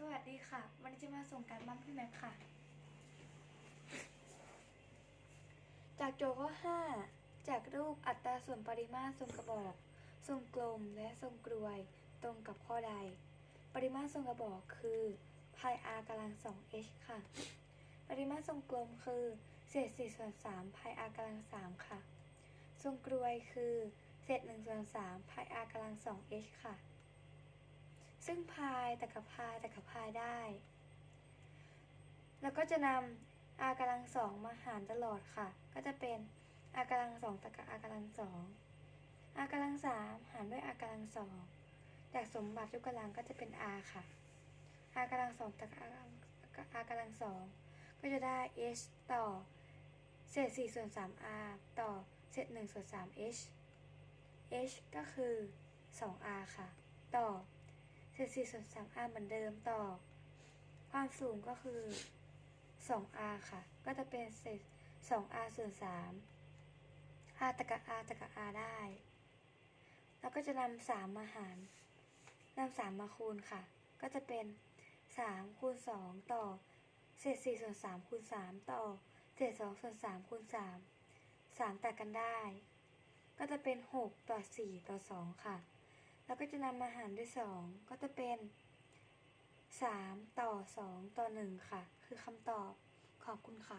สวัสดีค่ะ วันนี้จะมาส่งการบ้านพี่แม็กค่ะ จากโจทย์ข้อ5จากรูปอัตราส่วนปริมาตรทรงกระบอก ทรงกลมและทรงกลวยตรงกับข้อใด ปริมาตรทรงกระบอกคือพาย r กำลัง 2h ค่ะ ปริมาตรทรงกลมคือเศษ4ส่วน3พาย r กำลัง 3 ค่ะ ทรงกลวยคือเศษ1ส่วน3พาย r กำลัง 2h ค่ะ ซึ่งพายแต่กับพายแต่กับพายได้ แล้วก็จะนำ r กำลังสองมาหารตลอดค่ะ ก็จะเป็น r กำลังสองต่กับ r กำลังสอง r กำลังสามหารด้วย r กำลังสองจากสมบัติยกกำลังก็จะเป็น r ค่ะ r กำลังสองต่กับ r กำลัง r กำลังสองก็จะได้ h ต่อเศษสี่ส่วนสาม r ต่อเศษหนึ่งส่วนสาม h h ก็คือสอง r ค่ะ ต่อ เศษ4ส่วน 3 r เหมือนเดิมต่อ ความสูงก็คือ 2 r ค่ะ ก็จะเป็นเศษ 2 r ส่วน 3 r ตะกับ r ตะกับ r ได้ แล้วก็จะนำ3มาหารนำ3มาคูณค่ะ ก็จะเป็น 3 คูณ 2 ต่อ เศษ 4 ส่วน 3 คูณ 3 ต่อ เศษ 2 ส่วน 3 คูณ 3 3 ตัดกันได้ ก็จะเป็น 6 ต่อ 4 ต่อ 2 ค่ะ แล้วก็จะนำมาหารด้วย 2 ก็จะเป็น 3 ต่อ 2 ต่อ 1 ค่ะ คือคำตอบขอบคุณค่ะ